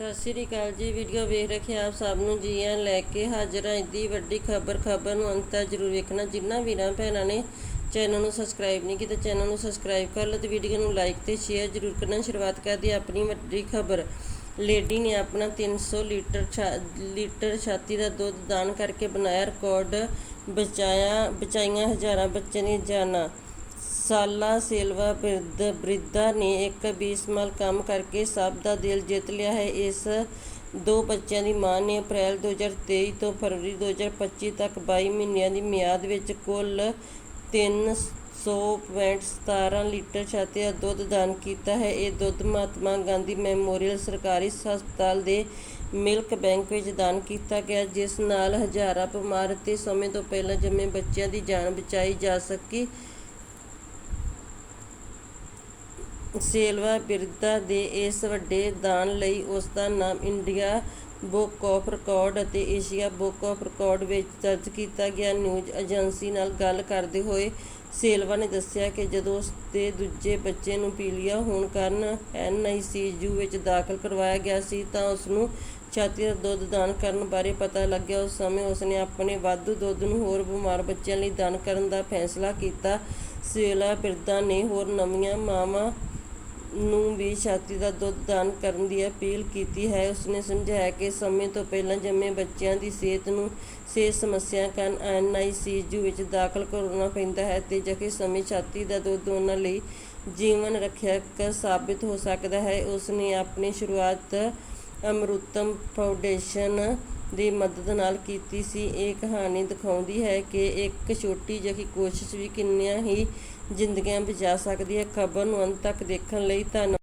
ਸਤਿ ਸ੍ਰੀ ਅਕਾਲ ਜੀ, ਵੀਡੀਓ ਵੇਖ ਰੱਖੇ ਆਪ ਸਭ ਨੂੰ ਜੀ ਆਇਆਂ ਲੈ ਕੇ ਹਾਜ਼ਰ ਹਾਂ ਇੱਦੀ ਵੱਡੀ ਖਬਰ ਖਬਰ ਨੂੰ ਅੰਤ ਤੱਕ ਜ਼ਰੂਰ ਵੇਖਣਾ। ਜਿਨ੍ਹਾਂ ਵੀਰਾਂ ਭੈਣਾਂ ਨੇ ਚੈਨਲ ਨੂੰ ਸਬਸਕ੍ਰਾਈਬ ਨਹੀਂ ਕੀਤਾ, ਚੈਨਲ ਨੂੰ ਸਬਸਕ੍ਰਾਈਬ ਕਰ ਲਓ ਤੇ ਵੀਡੀਓ ਨੂੰ ਲਾਈਕ ਤੇ ਸ਼ੇਅਰ ਜ਼ਰੂਰ ਕਰਨਾ। ਸ਼ੁਰੂਆਤ ਕਰਦੇ ਆਪਣੀ ਵੱਡੀ ਖਬਰ। ਲੇਡੀ ਨੇ ਆਪਣਾ 300 ਲੀਟਰ ਛਾ- ਲੀਟਰ ਛਾਤੀ ਦਾ ਦੁੱਧ ਦਾਨ ਕਰਕੇ ਬਣਾਇਆ ਰਿਕਾਰਡ ਬਚਾਇਆ, ਬਚਾਈਆਂ ਹਜ਼ਾਰਾਂ ਬੱਚਿਆਂ ਦੀਆਂ ਜਾਨਾਂ। ਸਾਲਾ ਸੇਲਵਾ ਬਿਰਧ ਬ੍ਰਿਧਾ ਨੇ ਇੱਕ ਬੇਸਮਲ ਕੰਮ ਕਰਕੇ ਸਭ ਦਾ ਦਿਲ ਜਿੱਤ ਲਿਆ ਹੈ। ਇਸ ਦੋ ਬੱਚਿਆਂ ਦੀ ਮਾਂ ਨੇ ਅਪ੍ਰੈਲ 2023 ਤੋਂ ਫਰਵਰੀ 2025 ਤੱਕ 22 ਮਹੀਨਿਆਂ ਦੀ ਮਿਆਦ ਵਿੱਚ ਕੁੱਲ 300.17 ਲੀਟਰ ਛਾਤੀ ਦਾ ਦੁੱਧ ਦਾਨ ਕੀਤਾ ਹੈ। ਇਹ ਦੁੱਧ ਮਹਾਤਮਾ ਗਾਂਧੀ ਮੈਮੋਰੀਅਲ ਸਰਕਾਰੀ ਹਸਪਤਾਲ ਦੇ ਮਿਲਕ ਬੈਂਕ ਵਿੱਚ ਦਾਨ ਕੀਤਾ ਗਿਆ, ਜਿਸ ਨਾਲ ਹਜ਼ਾਰਾਂ ਬਿਮਾਰ ਅਤੇ ਸਮੇਂ ਤੋਂ ਪਹਿਲਾਂ ਜੰਮੇ ਬੱਚਿਆਂ ਦੀ ਜਾਨ ਬਚਾਈ ਜਾ ਸਕੀ। ਸੇਲਵਾ ਬਿਰਧਾ ਦੇ ਇਸ ਵੱਡੇ ਦਾਨ ਲਈ ਉਸ ਦਾ ਨਾਮ ਇੰਡੀਆ ਬੁੱਕ ਆਫ ਰਿਕਾਰਡ ਅਤੇ ਏਸ਼ੀਆ ਬੁੱਕ ਆਫ ਰਿਕਾਰਡ ਵਿੱਚ ਦਰਜ ਕੀਤਾ ਗਿਆ। ਨਿਊਜ਼ ਏਜੰਸੀ ਨਾਲ ਗੱਲ ਕਰਦੇ ਹੋਏ ਸੇਲਵਾ ਨੇ ਦੱਸਿਆ ਕਿ ਜਦੋਂ ਉਸ ਦੇ ਦੂਜੇ ਬੱਚੇ ਨੂੰ ਪੀਲੀਆ ਹੋਣ ਕਾਰਨ ਐਨਆਈਸੀਯੂ ਵਿੱਚ ਦਾਖਲ ਕਰਵਾਇਆ ਗਿਆ ਸੀ ਤਾਂ ਉਸ ਨੂੰ ਛਾਤੀ ਦਾ ਦੁੱਧ ਦਾਨ ਕਰਨ ਬਾਰੇ ਪਤਾ ਲੱਗਿਆ। ਉਸ ਸਮੇਂ ਉਸਨੇ ਆਪਣੇ ਵਾਧੂ ਦੁੱਧ ਨੂੰ ਹੋਰ ਬਿਮਾਰ ਬੱਚਿਆਂ ਲਈ ਦਾਨ ਕਰਨ ਦਾ ਫੈਸਲਾ ਕੀਤਾ। ਸੇਲਾ ਬਿਰਧਾ ਨੇ ਹੋਰ ਨਵੀਆਂ ਮਾਵਾਂ ਨੂੰ ਵੀ ਛਾਤੀ ਦਾ ਦੁੱਧ ਦਾਨ ਕਰਨ ਦੀ ਅਪੀਲ ਕੀਤੀ ਹੈ। ਉਸਨੇ ਸਮਝਾਇਆ ਕਿ ਸਮੇਂ ਤੋਂ ਪਹਿਲਾਂ ਜੰਮੇ ਬੱਚਿਆਂ ਦੀ ਸਿਹਤ ਨੂੰ ਸਿਹਤ ਸਮੱਸਿਆ ਕਾਰਨ ਐਨਆਈਸੀਯੂ ਵਿੱਚ ਦਾਖਲ ਕਰਵਾਉਣਾ ਪੈਂਦਾ ਹੈ ਤੇ ਜਖੇ ਸਮੇਂ ਛਾਤੀ ਦਾ ਦੁੱਧ ਉਹਨਾਂ ਲਈ ਜੀਵਨ ਰੱਖਿਅਕ ਸਾਬਿਤ ਹੋ ਸਕਦਾ ਹੈ। ਉਸਨੇ ਆਪਣੀ ਸ਼ੁਰੂਆਤ ਅਮਰੁਤਮ ਫਾਊਂਡੇਸ਼ਨ ਦੀ ਮਦਦ ਨਾਲ ਕੀਤੀ ਸੀ। ਇਹ ਕਹਾਣੀ ਦਿਖਾਉਂਦੀ ਹੈ ਕਿ ਇੱਕ ਛੋਟੀ ਜਿਹੀ ਕੋਸ਼ਿਸ਼ ਵੀ ਕਿੰਨੀਆਂ ਹੀ ਜ਼ਿੰਦਗੀਆਂ ਬਚਾ ਸਕਦੀ ਹੈ। ਖਬਰ ਨੂੰ ਅੰਤ ਤੱਕ ਦੇਖਣ ਲਈ ਧੰਨਵਾਦ।